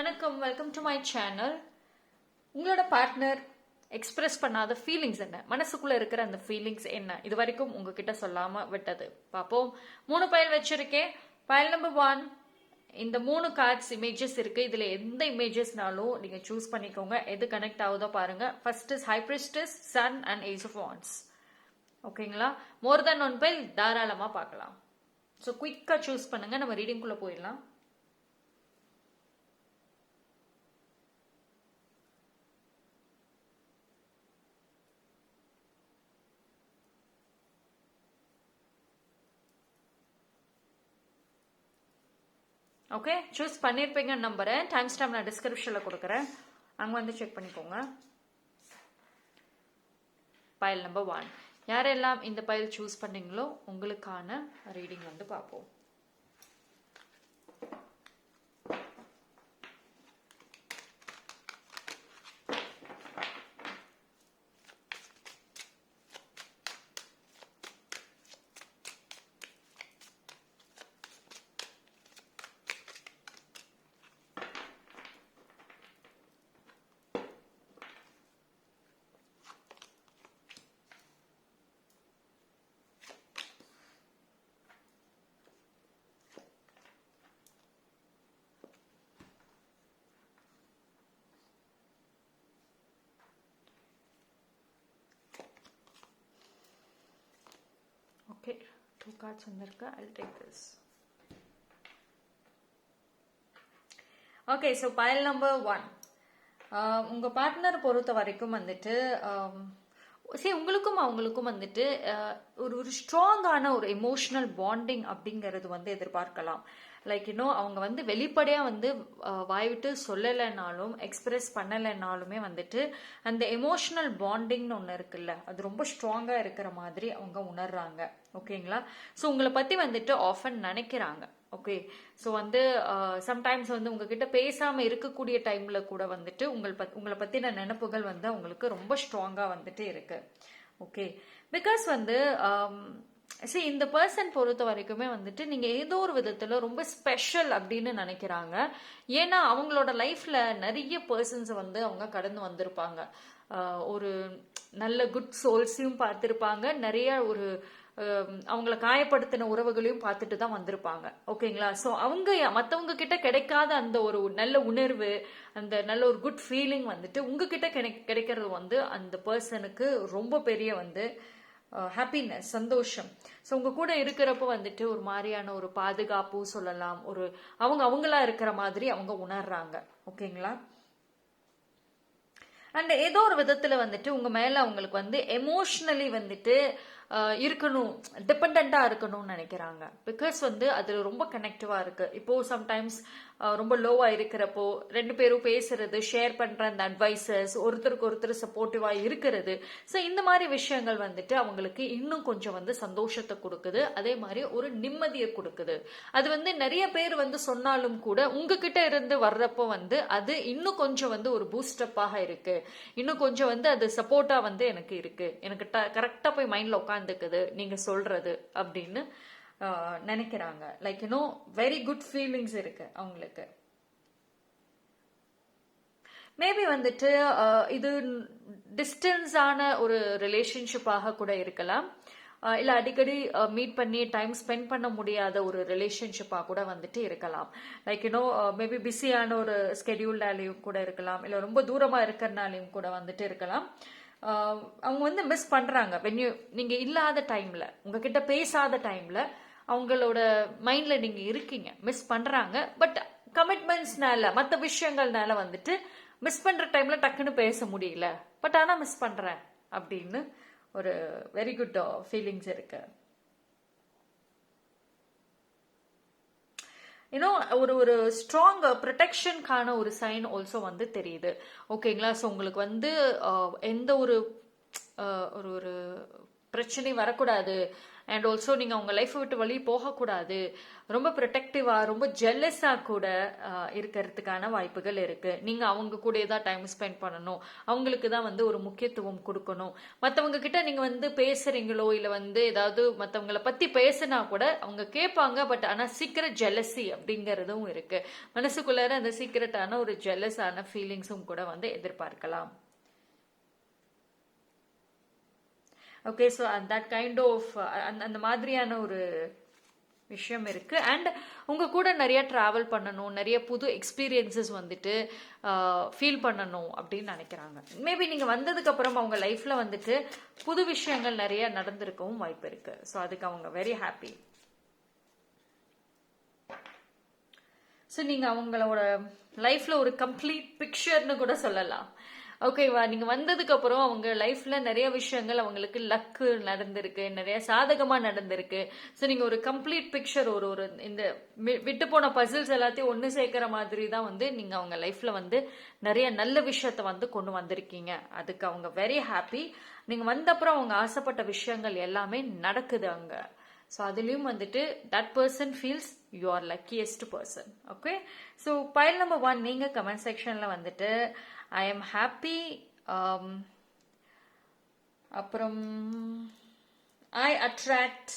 வணக்கம் welcome to my channel உங்களோட partner express பண்ணாத ஃபீலிங்ஸ் என்ன? மனசுக்குள்ள இருக்கிற அந்த ஃபீலிங்ஸ் என்ன? இது வரைக்கும் உங்ககிட்ட சொல்லாம விட்டது. பார்ப்போம். மூணு பயல் வச்சிருக்கேன். பயல் நம்பர் ஒன் இந்த மூணு கார்ட்ஸ் இமேஜஸ் இருக்கு. இதுல எந்த இமேஜஸ்னாலும் நீங்க சூஸ் பண்ணிக்கோங்க. எது கனெக்ட் ஆகுதோ பாருங்க. First is high priestess sun and ace of wands ஓகேங்களா மோர் தென் ஒன் பைல் தாராளமா பார்க்கலாம். ஸோ குயிக்காக சூஸ் பண்ணுங்க. நம்ம ரீடிங்குள்ளே போயிடலாம். ஓகே சூஸ் பண்ணியிருப்பீங்கன்னு நம்புறேன் டைம் ஸ்டாம்ப் நான் டிஸ்கிரிப்ஷனில் கொடுக்குறேன். அங்கே வந்து செக் பண்ணிக்கோங்க. பயல் நம்பர் ஒன் யாரெல்லாம் இந்த பயல் சூஸ் பண்ணீங்களோ உங்களுக்கான ரீடிங் வந்து பார்ப்போம் ஓகே டூ கார்ட்ஸ் வந்திருக்கு I take this okay so pile number one உங்கள் பார்ட்னர் பொறுத்த வரைக்கும் வந்துட்டு um, சரி உங்களுக்கும் அவங்களுக்கும் வந்துட்டு ஒரு ஒரு ஸ்ட்ராங்கான ஒரு எமோஷனல் பாண்டிங் அப்படிங்கிறது வந்து எதிர்பார்க்கலாம். லைக் இன்னும் அவங்க வந்து வெளிப்படையாக வந்து வாய்விட்டு சொல்லலைனாலும் எக்ஸ்பிரஸ் பண்ணலைனாலுமே வந்துட்டு அந்த எமோஷனல் பாண்டிங்னு ஒன்று இருக்குல்ல அது ரொம்ப ஸ்ட்ராங்காக இருக்கிற மாதிரி அவங்க உணர்றாங்க. ஓகேங்களா ஸோ உங்களை பற்றி வந்துட்டு ஆஃபன் நினைக்கிறாங்க. ஓகே ஸோ வந்து uh, சம்டைம்ஸ் வந்து உங்ககிட்ட பேசாமல் இருக்கக்கூடிய டைமில் கூட வந்துட்டு உங்கள் பத் உங்களை பற்றின நினப்புகள் வந்து அவங்களுக்கு ரொம்ப ஸ்ட்ராங்காக வந்துட்டு இருக்கு. ஓகே பிகாஸ் வந்து um, சரி இந்த பர்சன் பொறுத்த வரைக்குமே வந்துட்டு நீங்கள் ஏதோ ஒரு விதத்தில் ரொம்ப ஸ்பெஷல் அப்படின்னு நினைக்கிறாங்க. ஏன்னா அவங்களோட லைஃப்பில் நிறைய பர்சன்ஸ் வந்து அவங்க கடந்து வந்திருப்பாங்க. Uh, ஒரு நல்ல குட் சோல்ஸையும் பார்த்துருப்பாங்க. நிறைய ஒரு அவங்கள காயப்படுத்தின உறவுகளையும் பார்த்துட்டு தான் வந்திருப்பாங்க. ஓகேங்களா? ஸோ அவங்க மற்றவங்க கிட்ட கிடைக்காத அந்த ஒரு நல்ல உணர்வு அந்த நல்ல ஒரு குட் ஃபீலிங் வந்துட்டு உங்ககிட்ட கிடை கிடைக்கிறது வந்து அந்த பர்சனுக்கு ரொம்ப பெரிய வந்து ஹாப்பினஸ் சந்தோஷம். ஸோ உங்க கூட இருக்கிறப்ப வந்துட்டு ஒரு மாதிரியான ஒரு பாதுகாப்பு சொல்லலாம். ஒரு அவங்க அவங்களா இருக்கிற மாதிரி அவங்க உணர்றாங்க. ஓகேங்களா? அண்ட் ஏதோ ஒரு விதத்துல வந்துட்டு உங்க மேல அவங்களுக்கு வந்து எமோஷ்னலி வந்துட்டு இருக்கணும் டிபெண்ட்டாக இருக்கணும்னு நினைக்கிறாங்க. பிகாஸ் வந்து அதில் ரொம்ப கனெக்டிவாக இருக்குது இப்போது சம்டைம்ஸ் ரொம்ப லோவாக இருக்கிறப்போ ரெண்டு பேரும் பேசுறது ஷேர் பண்ணுற அந்த அட்வைசஸ் ஒருத்தருக்கு ஒருத்தர் சப்போர்ட்டிவாக இருக்கிறது. ஸோ இந்த மாதிரி விஷயங்கள் வந்துட்டு அவங்களுக்கு இன்னும் கொஞ்சம் வந்து சந்தோஷத்தை கொடுக்குது. அதே மாதிரி ஒரு நிம்மதியை கொடுக்குது. அது வந்து நிறைய பேர் வந்து சொன்னாலும் கூட உங்ககிட்ட இருந்து வர்றப்போ வந்து அது இன்னும் கொஞ்சம் வந்து ஒரு பூஸ்டப்பாக இருக்குது இன்னும் கொஞ்சம் வந்து அது சப்போர்ட்டாக வந்து எனக்கு இருக்குது எனக்கு கரெக்டாக போய் மைண்டில் உட்காந்துக்குது நீங்கள் சொல்றது அப்படின்னு நினைக்கிறாங்க. Like you know very good feelings இருக்கு அவங்களுக்கு. மேபி வந்துட்டு இது டிஸ்டன்ஸான ஒரு ரிலேஷன்ஷிப்பாக கூட இருக்கலாம். இல்லை அடிக்கடி மீட் பண்ணி டைம் ஸ்பெண்ட் பண்ண முடியாத ஒரு ரிலேஷன்ஷிப்பாக கூட வந்துட்டு இருக்கலாம். லைக் யூனோ மேபி பிஸியான ஒரு ஸ்கெடியூல்னாலையும் கூட இருக்கலாம். இல்லை ரொம்ப தூரமாக இருக்கிறனாலையும் கூட வந்துட்டு இருக்கலாம். அவங்க வந்து மிஸ் பண்ணுறாங்க வென்யூ நீங்கள் இல்லாத டைமில் உங்ககிட்ட பேசாத டைமில் அவங்களோட மைண்டில் நீங்கள் இருக்கீங்க. மிஸ் பண்ணுறாங்க பட் கமிட்மெண்ட்ஸ்னால மற்ற விஷயங்கள்னால வந்துட்டு மிஸ் பண்ணுற டைமில் டக்குன்னு பேச முடியல. பட் ஆனால் மிஸ் பண்ணுறேன் அப்படின்னு ஒரு வெரி குட் ஃபீலிங்ஸ் இருக்குது இன்னும் ஒரு ஒரு ஸ்ட்ராங் ப்ரொடெக்ஷனுக்கான ஒரு சைன் ஆல்சோ வந்து தெரியுது. ஓகேங்களா ஸோ உங்களுக்கு வந்து uh, எந்த ஒரு uh, ஒரு ஒரு பிரச்சனை வரக்கூடாது. அண்ட் ஆல்சோ நீங்கள் அவங்க லைஃப்பை விட்டு வழி போகக்கூடாது. ரொம்ப ப்ரொடெக்டிவாக ரொம்ப ஜெல்லஸாக கூட இருக்கிறதுக்கான வாய்ப்புகள் இருக்கு. நீங்கள் அவங்க கூட தான் டைம் ஸ்பெண்ட் பண்ணணும். அவங்களுக்கு தான் வந்து ஒரு முக்கியத்துவம் கொடுக்கணும். மற்றவங்க கிட்ட நீங்கள் வந்து பேசுறீங்களோ இல்லை வந்து ஏதாவது மற்றவங்கள பற்றி பேசுனா கூட அவங்க கேட்பாங்க. பட் ஆனால் சீக்கிரம் ஜெலசி அப்படிங்கிறதும் இருக்கு. மனசுக்குள்ளார அந்த சீக்கிரட்டான ஒரு ஜெல்லஸான ஃபீலிங்ஸும் கூட வந்து எதிர்பார்க்கலாம். Okay so that kind of அந்த அந்த மாதிரியான ஒரு விஷயம் இருக்குது அண்ட் உங்கள் கூட நிறைய ட்ராவல் பண்ணணும் நிறைய புது எக்ஸ்பீரியன்சஸ் வந்துட்டு uh, ஃபீல் பண்ணணும் அப்படின்னு நினைக்கிறாங்க. மேபி நீங்கள் வந்ததுக்கப்புறம் அவங்க லைஃப்பில் வந்துட்டு புது விஷயங்கள் நிறைய நடந்திருக்கவும் வாய்ப்பு இருக்குது ஸோ அதுக்கு அவங்க வெரி ஹாப்பி ஸோ நீங்கள் அவங்களோட லைஃப்பில் ஒரு கம்ப்ளீட் பிக்சர்னு கூட சொல்லலாம். ஓகேவா நீங்க வந்ததுக்கு அப்புறம் அவங்க லைஃப்ல நிறைய விஷயங்கள் அவங்களுக்கு லக்கு நடந்திருக்கு நிறைய சாதகமா நடந்திருக்கு. ஸோ நீங்க ஒரு கம்ப்ளீட் பிக்சர் ஒரு ஒரு இந்த விட்டு போன பசில்ஸ் எல்லாத்தையும் ஒன்று சேர்க்கிற மாதிரி தான் வந்து நீங்க அவங்க லைஃப்ல வந்து நிறைய நல்ல விஷயத்த வந்து கொண்டு வந்திருக்கீங்க. அதுக்கு அவங்க வெரி ஹாப்பி நீங்க வந்தப்புறம் அவங்க ஆசைப்பட்ட விஷயங்கள் எல்லாமே நடக்குது அங்க. ஸோ அதுலேயும் வந்துட்டு that person feels you are luckiest person okay so pile number one நீங்கள் கமெண்ட் செக்ஷனில் வந்துட்டு ஐ எம் ஹாப்பி அப்புறம் I attract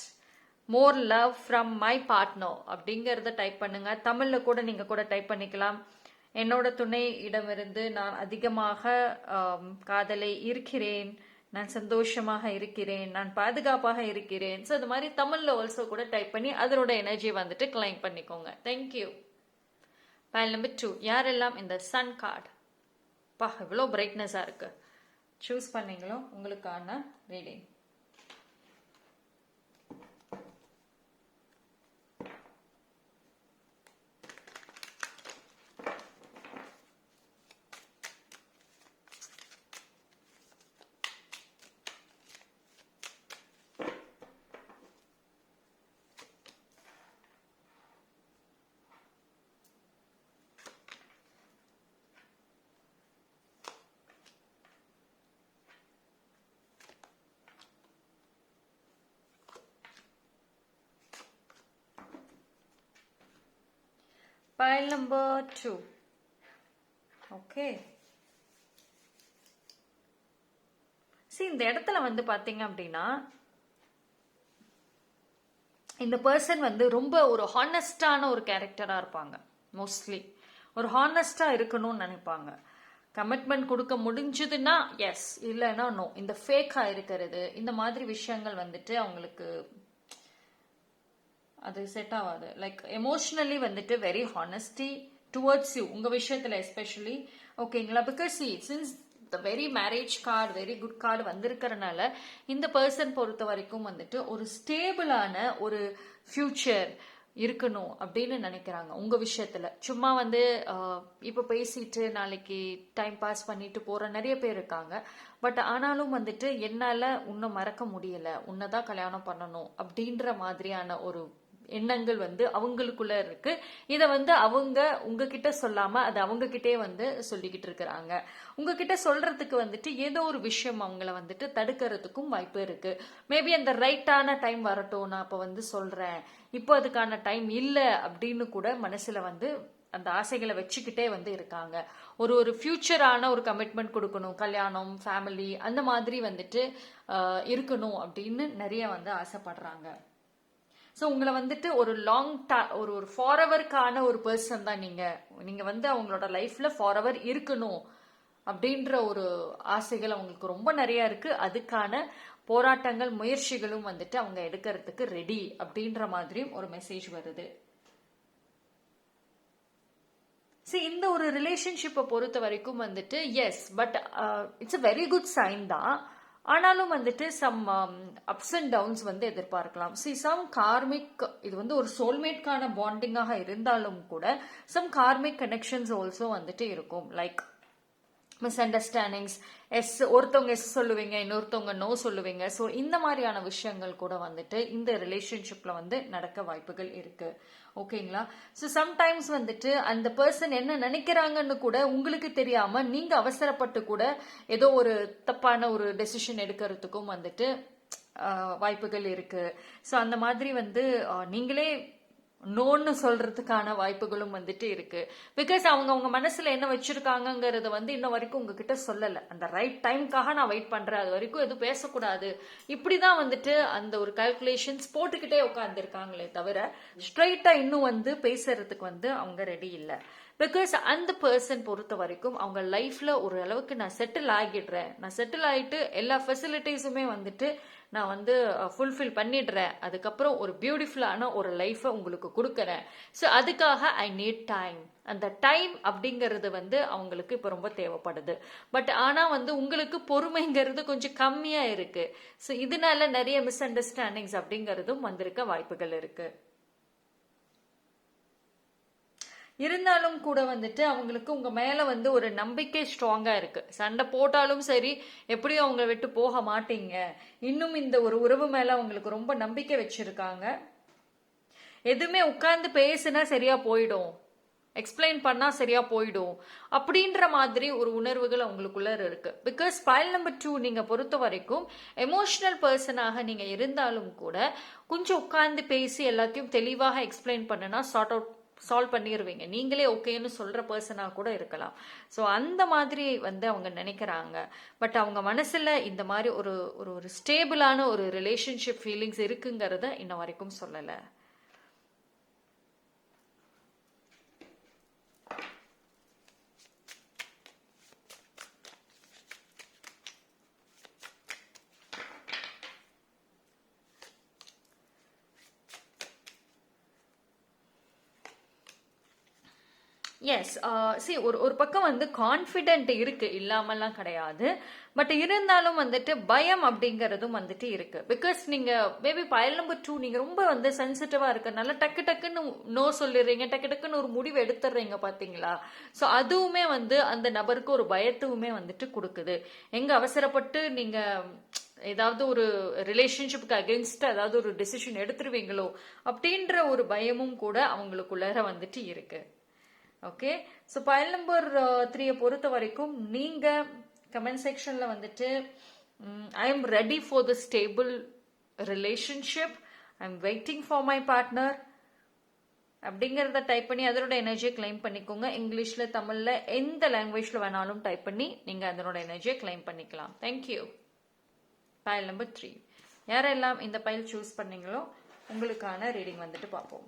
more love from my partner அப்படிங்கிறத டைப் பண்ணுங்க. தமிழில் கூட நீங்கள் கூட டைப் பண்ணிக்கலாம். என்னோட துணை இடமிருந்து நான் அதிகமாக um, காதலை இருக்கிறேன் நான் சந்தோஷமாக இருக்கிறேன். நான் பாதுகாப்பாக இருக்கிறேன். ஸோ அது மாதிரி தமிழில் ஆல்சோ கூட டைப் பண்ணி அதனோட எனர்ஜியை வந்துட்டு கிளைம் பண்ணிக்கோங்க. தேங்க்யூ பயல் நம்பர் டூ யாரெல்லாம் இந்த சன் கார்டு பா இவ்வளோ பிரைட்னஸாக இருக்குது சூஸ் பண்ணீங்களோ உங்களுக்கான reading Pile number 2 Okay. See, இந்த இடத்துல வந்து பாத்தீங்க அப்படின்னா இந்த பர்சன் வந்து ரொம்ப ஒரு ஹானஸ்டான ஒரு கேரக்டரா இருப்பாங்க மோஸ்ட்லி ஒரு ஹானஸ்டா இருக்கணும்னு நினைப்பாங்க. கமிட்மெண்ட் கொடுக்க முடிஞ்சதுன்னா எஸ் இல்லைன்னா நோ இந்த ஃபேக்காக இருக்கிறது இந்த மாதிரி விஷயங்கள் வந்துட்டு அவங்களுக்கு அது செட் ஆகாது லைக் எமோஷ்னலி வந்துட்டு வெரி ஹானஸ்டி டுவர்ட்ஸ் யூ உங்க விஷயத்துல எஸ்பெஷலி ஓகேங்களா because since the very marriage card very good card வந்திருக்கிறனால இந்த பர்சன் பொறுத்த வரைக்கும் வந்துட்டு ஒரு ஸ்டேபிளான ஒரு ஃபியூச்சர் இருக்கணும் அப்படின்னு நினைக்கிறாங்க உங்க விஷயத்துல. சும்மா வந்து இப்போ இப்ப பேசிட்டு நாளைக்கு டைம் பாஸ் பண்ணிட்டு போற நிறைய பேர் இருக்காங்க. பட் ஆனாலும் வந்துட்டு என்னால உன்னை மறக்க முடியல. உன்னை கல்யாணம் பண்ணணும் அப்படின்ற மாதிரியான ஒரு எண்ணங்கள் வந்து அவங்களுக்குள்ள இருக்கு. இதை வந்து அவங்க உங்ககிட்ட சொல்லாம அது அவங்க கிட்டே வந்து சொல்லிக்கிட்டு இருக்கிறாங்க. உங்ககிட்ட சொல்றதுக்கு வந்துட்டு ஏதோ ஒரு விஷயம் அவங்கள வந்துட்டு தடுக்கிறதுக்கும் வாய்ப்பு இருக்கு. மேபி அந்த ரைட்டான டைம் வரட்டும் நான் இப்போ வந்து சொல்றேன். இப்போ அதுக்கான டைம் இல்லை அப்படின்னு கூட மனசுல வந்து அந்த ஆசைகளை வச்சுக்கிட்டே வந்து இருக்காங்க. ஒரு ஒரு ஃபியூச்சரான ஒரு கமிட்மெண்ட் கொடுக்கணும் கல்யாணம் ஃபேமிலி அந்த மாதிரி வந்துட்டு இருக்கணும் அப்படின்னு நிறைய வந்து ஆசைப்படுறாங்க. ஸோ உங்களை வந்துட்டு ஒரு லாங் ஒரு ஒரு ஃபாரெவருக்கான ஒரு பர்சன் தான் நீங்கள் நீங்கள் வந்து அவங்களோட லைஃப்பில் ஃபாரெவர் இருக்கணும் அப்படின்ற ஒரு ஆசைகள் அவங்களுக்கு ரொம்ப நிறையா இருக்குது அதுக்கான போராட்டங்கள் முயற்சிகளும் வந்துட்டு அவங்க எடுக்கிறதுக்கு ரெடி அப்படின்ற மாதிரியும் ஒரு மெசேஜ் வருது. See இந்த ஒரு ரிலேஷன்ஷிப்பை பொறுத்த வரைக்கும் வந்துட்டு yes but it's a very good sign தான். ஆனாலும் வந்துட்டு சம் அப்ஸ் அண்ட் டவுன்ஸ் வந்து எதிர்பார்க்கலாம். சி சம் கார்மிக் இது வந்து ஒரு சோல்மேட்கான பாண்டிங்காக இருந்தாலும் கூட சம் கார்மிக் கனெக்ஷன்ஸ் ஆல்சோ வந்துட்டு இருக்கும். லைக் மிஸ் அண்டர்ஸ்டாண்டிங்ஸ் எஸ் ஒருத்தவங்க எஸ் சொல்லுவீங்க இன்னொருத்தவங்க நோ சொல்லுவீங்க. ஸோ இந்த மாதிரியான விஷயங்கள் கூட வந்துட்டு இந்த ரிலேஷன்ஷிப்ல வந்து நடக்க வாய்ப்புகள் இருக்குது ஓகேங்களா? ஸோ சம்டைம்ஸ் வந்துட்டு அந்த பர்சன் என்ன நினைக்கிறாங்கன்னு கூட உங்களுக்கு தெரியாம நீங்க அவசரப்பட்டு கூட ஏதோ ஒரு தப்பான ஒரு டெசிஷன் எடுக்கிறதுக்கும் வந்துட்டு வாய்ப்புகள் இருக்கு. ஸோ அந்த மாதிரி வந்து நீங்களே நோன்னு சொல்றதுக்கான வாய்ப்புகளும் வந்துட்டு இருக்கு. பிகாஸ் அவங்க அவங்க மனசுல என்ன வச்சிருக்காங்கிறத வந்து இன்ன வரைக்கும் உங்ககிட்ட சொல்லல. அந்த ரைட் டைம்க்காக நான் வெயிட் பண்றேன். அது வரைக்கும் எதுவும் பேசக்கூடாது. இப்படிதான் வந்துட்டு அந்த ஒரு கால்குலேஷன்ஸ் போட்டுக்கிட்டே உட்காந்துருக்காங்களே தவிர ஸ்ட்ரைட்டா இன்னும் வந்து பேசுறதுக்கு வந்து அவங்க ரெடி இல்லை. பிகாஸ் அந்த பர்சன் பொறுத்த வரைக்கும் அவங்க லைஃப்ல ஒரு அளவுக்கு நான் செட்டில் ஆகிடுறேன். நான் செட்டில் ஆகிட்டு எல்லா ஃபெசிலிட்டிஸுமே வந்துட்டு நான் வந்து ஃபுல்ஃபில் பண்ணிடுறேன். அதுக்கப்புறம் ஒரு பியூட்டிஃபுல்லான ஒரு லைஃப்பை உங்களுக்கு கொடுக்குறேன். ஸோ அதுக்காக ஐ நீட் டைம் அந்த டைம் அப்படிங்கிறது வந்து அவங்களுக்கு இப்போ ரொம்ப தேவைப்படுது. பட் ஆனால் வந்து உங்களுக்கு பொறுமைங்கிறது கொஞ்சம் கம்மியாக இருக்குது ஸோ இதனால நிறைய மிஸ் அண்டர்ஸ்டாண்டிங்ஸ் அப்படிங்கிறதும் வந்திருக்க வாய்ப்புகள் இருக்குது இருந்தாலும் கூட வந்துட்டு அவங்களுக்கு உங்க மேல வந்து ஒரு நம்பிக்கை ஸ்ட்ராங்கா இருக்கு. சண்டை போட்டாலும் சரி எப்படியும் அவங்க விட்டு போக மாட்டீங்க. இன்னும் இந்த ஒரு உறவு மேல அவங்களுக்கு ரொம்ப நம்பிக்கை வச்சிருக்காங்க. எதுவுமே உட்கார்ந்து பேசுனா சரியா போயிடும். எக்ஸ்பிளைன் பண்ணா சரியா போயிடும். அப்படின்ற மாதிரி ஒரு உணர்வுகள் அவங்களுக்குள்ள இருக்கு. பிகாஸ் ஃபைல் நம்பர் டூ நீங்க பொறுத்த வரைக்கும் எமோஷனல் பர்சனாக நீங்க இருந்தாலும் கூட கொஞ்சம் உட்கார்ந்து பேசி எல்லாத்தையும் தெளிவாக எக்ஸ்பிளைன் பண்ணுனா சார்ட் அவுட் சால்வ் பண்ணிடுவீங்க நீங்களே ஓகேன்னு சொல்கிற பர்சனா கூட இருக்கலாம். ஸோ அந்த மாதிரி வந்து அவங்க நினைக்கிறாங்க. பட் அவங்க மனசில் இந்த மாதிரி ஒரு ஒரு ஒரு ஸ்டேபிளான ஒரு ரிலேஷன்ஷிப் ஃபீலிங்ஸ் இருக்குங்கிறத இன்ன வரைக்கும் சொல்லலை. எஸ் சி uh, ஒரு ஒரு பக்கம் வந்து கான்ஃபிடென்ட் இருக்கு இல்லாமலாம் கிடையாது. பட் இருந்தாலும் வந்துட்டு பயம் அப்படிங்கறதும் வந்துட்டு இருக்கு. பிகாஸ் நீங்க மேபி பயல் நம்பர் டூ நீங்க ரொம்ப வந்து சென்சிட்டிவா இருக்கனால டக்கு டக்குன்னு நோ சொல்லிடுறீங்க டக்கு டக்குன்னு ஒரு முடிவு எடுத்துடுறீங்க பாத்தீங்களா? ஸோ அதுவுமே வந்து அந்த நபருக்கு ஒரு பயத்துவுமே வந்துட்டு கொடுக்குது. எங்க அவசரப்பட்டு நீங்க ஏதாவது ஒரு ரிலேஷன்ஷிப்புக்கு அகேன்ஸ்ட் ஏதாவது ஒரு டிசிஷன் எடுத்துருவீங்களோ அப்படின்ற ஒரு பயமும் கூட அவங்களுக்குள்ளார வந்துட்டு இருக்கு. ஓகே ஸோ பயல் நம்பர் த்ரீயை பொறுத்த வரைக்கும் நீங்கள் கமெண்ட் செக்ஷனில் வந்துட்டு I am ready for the stable relationship I am waiting for my partner அப்படிங்கிறத டைப் பண்ணி அதனோட எனர்ஜியை கிளைம் பண்ணிக்கோங்க. இங்கிலீஷில் தமிழில் எந்த லாங்குவேஜில் வேணாலும் டைப் பண்ணி நீங்கள் அதனோட எனர்ஜியை கிளைம் பண்ணிக்கலாம். தேங்க்யூ பயல் நம்பர் த்ரீ யாரெல்லாம் இந்த பயல் சூஸ் பண்ணீங்களோ உங்களுக்கான ரீடிங் வந்துட்டு பார்ப்போம்.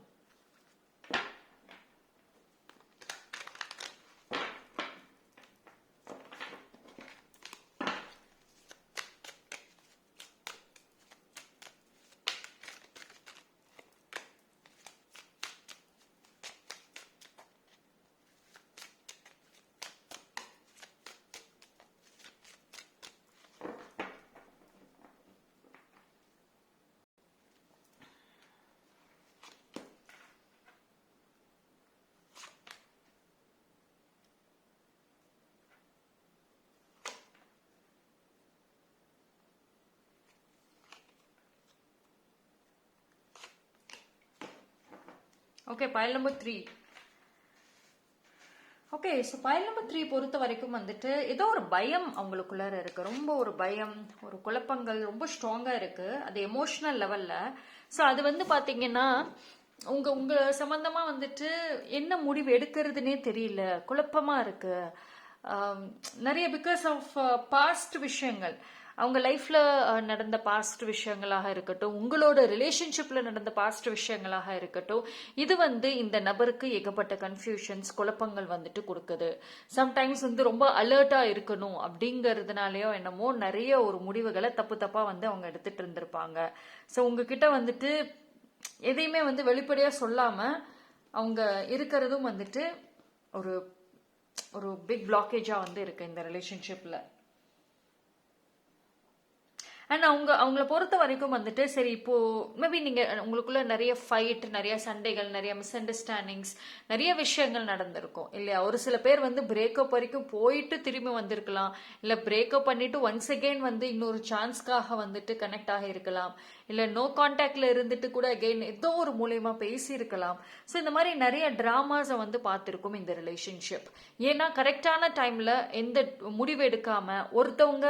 Okay pile number three okay so pile number three பொறுத்த வரைக்கும் வந்துட்டு ஏதோ ஒரு பயம் அவங்களுக்குள்ளார இருக்கு. ரொம்ப ஒரு பயம் ஒரு குழப்பங்கள் ரொம்ப ஸ்ட்ராங்காக இருக்கு. அது எமோஷனல் லெவல்ல ஸோ அது வந்து பார்த்தீங்கன்னா உங்க உங்க சம்பந்தமா வந்துட்டு என்ன முடிவு எடுக்கிறதுனே தெரியல. குழப்பமா இருக்கு. நிறைய பிகாஸ் ஆஃப் பாஸ்ட் விஷயங்கள். அவங்க லைஃப்ல நடந்த பாஸ்ட் விஷயங்களாக இருக்கட்டும் உங்களோட ரிலேஷன்ஷிப்ல நடந்த பாஸ்ட் விஷயங்களாக இருக்கட்டும் இது வந்து இந்த நபருக்கு ஏகப்பட்ட கன்ஃபியூஷன்ஸ் குழப்பங்கள் வந்துட்டு கொடுக்குது. சம்டைம்ஸ் வந்து ரொம்ப அலர்ட்டா இருக்கணும் அப்படிங்கறதுனாலயோ என்னமோ நிறைய ஒரு முடிவுகளை தப்பு தப்பா வந்து அவங்க எடுத்துட்டு இருந்திருப்பாங்க. ஸோ உங்ககிட்ட வந்துட்டு எதையுமே வந்து வெளிப்படையா சொல்லாம அவங்க இருக்கிறதும் வந்துட்டு ஒரு ஒரு பிக் பிளாக்கேஜா வந்து இருக்கு இந்த ரிலேஷன்ஷிப்ல அண்ட் அவங்க அவங்கள பொறுத்த வரைக்கும் வந்துட்டு சரி இப்போ மேபி நீங்க உங்களுக்குள்ள நிறைய ஃபைட் நிறைய சண்டைகள் நிறைய மிஸ் அண்டர்ஸ்டாண்டிங்ஸ் நிறைய விஷயங்கள் நடந்திருக்கும் இல்லையா? ஒரு சில பேர் வந்து பிரேக்கப் வரைக்கும் போயிட்டு திரும்பி வந்திருக்கலாம். இல்ல பிரேக்கப் பண்ணிட்டு ஒன்ஸ் அகெயின் வந்து இன்னொரு சான்ஸ்க்காக வந்துட்டு கனெக்ட் ஆகி இருக்கலாம். இல்ல நோ கான்டாக்ட்ல இருந்துட்டு கூட அகெயின் ஏதோ ஒரு மூலியமா பேசி இருக்கலாம். ஸோ இந்த மாதிரி நிறைய டிராமாஸை வந்து பார்த்துருக்கும் இந்த ரிலேஷன்ஷிப் ஏன்னா கரெக்டான டைம்ல எந்த முடிவு எடுக்காம ஒருத்தவங்க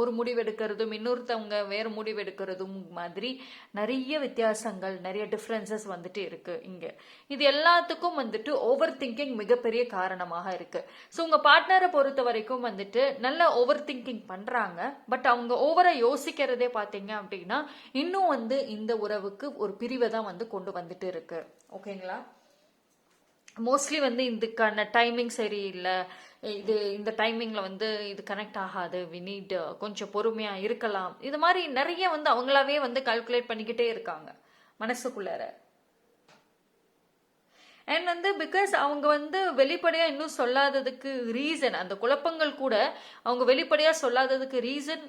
ஒரு முடிவு எடுக்கிறதும் இன்னொருத்தவங்க வேற முடிவு எடுக்கிறதும் மாதிரி நிறைய வித்தியாசங்கள் நிறைய டிஃப்ரென்சஸ் வந்துட்டு இருக்கு இங்க. இது எல்லாத்துக்கும் வந்துட்டு ஓவர் திங்கிங் மிகப்பெரிய காரணமாக இருக்கு. ஸோ உங்க பார்ட்னரை பொறுத்த வரைக்கும் வந்துட்டு நல்ல ஓவர் திங்கிங் பண்றாங்க. பட் அவங்க ஓவரா யோசிக்கிறதே பாத்தீங்க அப்படின்னா இன்னும் வந்து இந்த உறவுக்கு ஒரு பிரிவை தான் வந்து கொண்டு வந்துட்டு இருக்கு. ஓகேங்களா மோஸ்ட்லி வந்து இதுக்கான டைமிங் சரியில்லை. இது இந்த டைமிங்கில் வந்து இது கனெக்ட் ஆகாது. வி நீட் uh, கொஞ்சம் பொறுமையாக இருக்கலாம். இது மாதிரி நிறைய வந்து அவங்களாவே வந்து கால்குலேட் பண்ணிக்கிட்டே இருக்காங்க. மனசுக்குள்ளார. அண்ட் வந்து பிகாஸ் அவங்க வந்து வெளிப்படையாக இன்னும் சொல்லாததுக்கு ரீசன் அந்த குழப்பங்கள் கூட அவங்க வெளிப்படையாக சொல்லாததுக்கு ரீசன்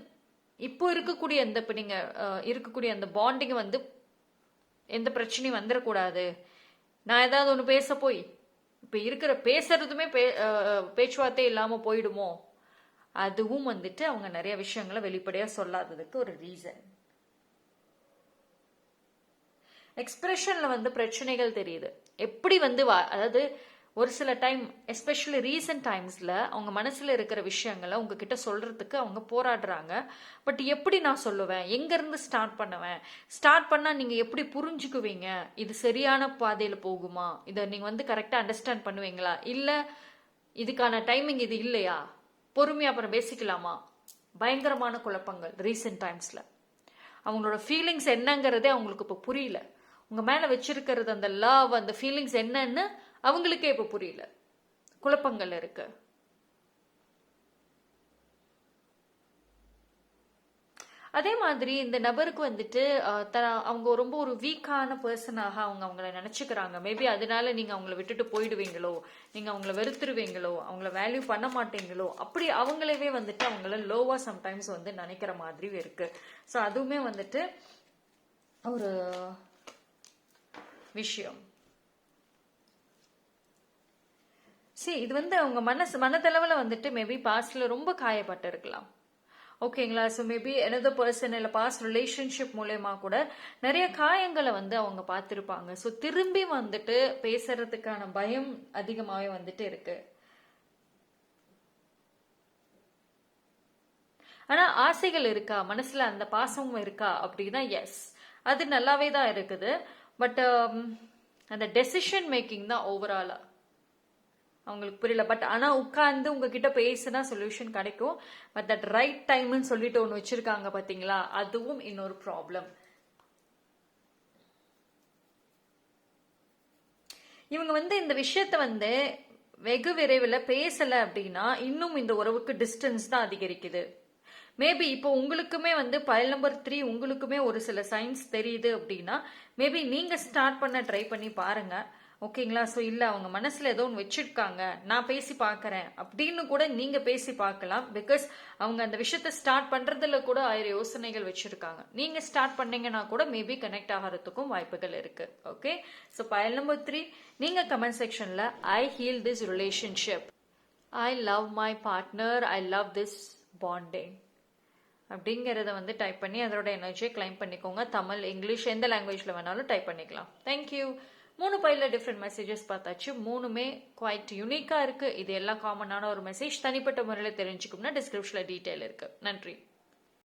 இப்போ இருக்கக்கூடிய இந்த இப்போ நீங்கள் uh, இருக்கக்கூடிய அந்த பாண்டிங் வந்து எந்த பிரச்சனையும் வந்துடக்கூடாது நான் ஏதாவது ஒன்று பேச போய் இப்போ இருக்கிற பேசுறதுமே பே அஹ் பேச்சுவார்த்தை இல்லாமல் போயிடுமோ? அதுவும் வந்துட்டு அவங்க நிறைய விஷயங்களை வெளிப்படையாக சொல்லாததுக்கு ஒரு ரீசன் எக்ஸ்பிரஷன்ல வந்து பிரச்சனைகள் தெரியுது. எப்படி வந்து அதாவது ஒரு சில டைம் எஸ்பெஷலி ரீசன்ட் டைம்ஸில் அவங்க மனசில் இருக்கிற விஷயங்களை உங்ககிட்ட சொல்கிறதுக்கு அவங்க போராடுறாங்க. பட் எப்படி நான் சொல்லுவேன்? எங்கேருந்து ஸ்டார்ட் பண்ணுவேன்? ஸ்டார்ட் பண்ணால் நீங்கள் எப்படி புரிஞ்சுக்குவீங்க? இது சரியான பாதையில் போகுமா? இதை நீங்கள் வந்து கரெக்டாக அண்டர்ஸ்டாண்ட் பண்ணுவீங்களா? இல்லை இதுக்கான டைமிங் இது இல்லையா? பொறுமையாக அப்புறம் பேசிக்கலாமா? பயங்கரமான குழப்பங்கள் ரீசெண்ட் டைம்ஸில் அவங்களோட ஃபீலிங்ஸ் என்னங்கிறதே அவங்களுக்கு இப்போ புரியல. உங்கள் மேலே வச்சிருக்கிறது அந்த லவ் அந்த ஃபீலிங்ஸ் என்னன்னு அவங்களுக்கே இப்போ புரியல. குழப்பங்கள் இருக்கு. அதே மாதிரி இந்த நபருக்கு வந்துட்டு அஹ், அவங்க ரொம்ப ஒரு வீக்கான பர்சனாக அவங்க அவங்கள நினச்சிக்கிறாங்க. மேபி அதனால நீங்கள் அவங்கள விட்டுட்டு போயிடுவீங்களோ நீங்கள் அவங்கள வெறுத்துருவீங்களோ அவங்கள வேல்யூ பண்ண மாட்டீங்களோ அப்படி அவங்களவே வந்துட்டு அவங்கள லோவாக சம்டைம்ஸ் வந்து நினைக்கிற மாதிரி இருக்கு. ஸோ அதுவுமே வந்துட்டு ஒரு விஷயம். சரி இது வந்து அவங்க மனசு மனதளவில் வந்துட்டு மேபி பாஸ்டில் ரொம்ப காயப்பட்டு இருக்கலாம் ஓகேங்களா ஸோ மேபி எனது பர்சன் இல்லை பாஸ்ட் ரிலேஷன்ஷிப் மூலயமா கூட நிறைய காயங்களை வந்து அவங்க பார்த்துருப்பாங்க. ஸோ திரும்பி வந்துட்டு பேசுறதுக்கான பயம் அதிகமாகவே வந்துட்டு இருக்கு. ஆனால் ஆசைகள் இருக்கா? மனசில் அந்த பாசமும் இருக்கா? அப்படின்னா எஸ் அது நல்லாவே தான் இருக்குது. பட் um, அந்த டெசிஷன் மேக்கிங் தான் ஓவராலாக அவங்களுக்கு புரியல. பட் ஆனால் உட்காந்து உங்ககிட்ட பேசினா சொல்யூஷன் கிடைக்கும். பட் தட் ரைட் டைம்னு சொல்லிட்டு ஒன்று வச்சிருக்காங்க பார்த்தீங்களா அதுவும் இன்னொரு ப்ராப்ளம் இவங்க வந்து இந்த விஷயத்த வந்து வெகு விரைவில் பேசலை அப்படின்னா இன்னும் இந்த உறவுக்கு டிஸ்டன்ஸ் தான் அதிகரிக்குது. மேபி இப்போ உங்களுக்குமே வந்து பயல் நம்பர் த்ரீ உங்களுக்குமே ஒரு சில சைன்ஸ் தெரியுது அப்படின்னா மேபி நீங்கள் ஸ்டார்ட் பண்ண ட்ரை பண்ணி பாருங்கள் ஓகேங்களா? ஸோ இல்லை அவங்க மனசில் ஏதோ ஒன்று வச்சிருக்காங்க. நான் பேசி பார்க்குறேன் அப்படின்னு கூட நீங்கள் பேசி பார்க்கலாம் பிகாஸ் அவங்க அந்த விஷயத்தை ஸ்டார்ட் பண்ணுறதுல கூட ஆயிரம் யோசனைகள் வச்சுருக்காங்க. நீங்கள் ஸ்டார்ட் பண்ணீங்கன்னா கூட மேபி கனெக்ட் ஆகிறதுக்கும் வாய்ப்புகள் இருக்குது okay so pile number three நீங்கள் கமெண்ட் செக்ஷனில் I heal this relationship I love my partner I love this bonding அப்படிங்கிறத வந்து டைப் பண்ணி அதோட எனர்ஜியை கிளைம் பண்ணிக்கோங்க. தமிழ் இங்கிலீஷ் எந்த லாங்குவேஜில் வேணாலும் டைப் பண்ணிக்கலாம். தேங்க்யூ மூணு பையில் டிஃப்ரெண்ட் மெசேஜஸ் பார்த்தாச்சு. மூணுமே குவைட் யூனிக்காக இருக்குது இது எல்லாம் காமனான ஒரு மெசேஜ் தனிப்பட்ட முறையில் தெரிஞ்சுக்கணும்னா டிஸ்கிரிப்ஷனில் டீட்டெயில் இருக்குது நன்றி.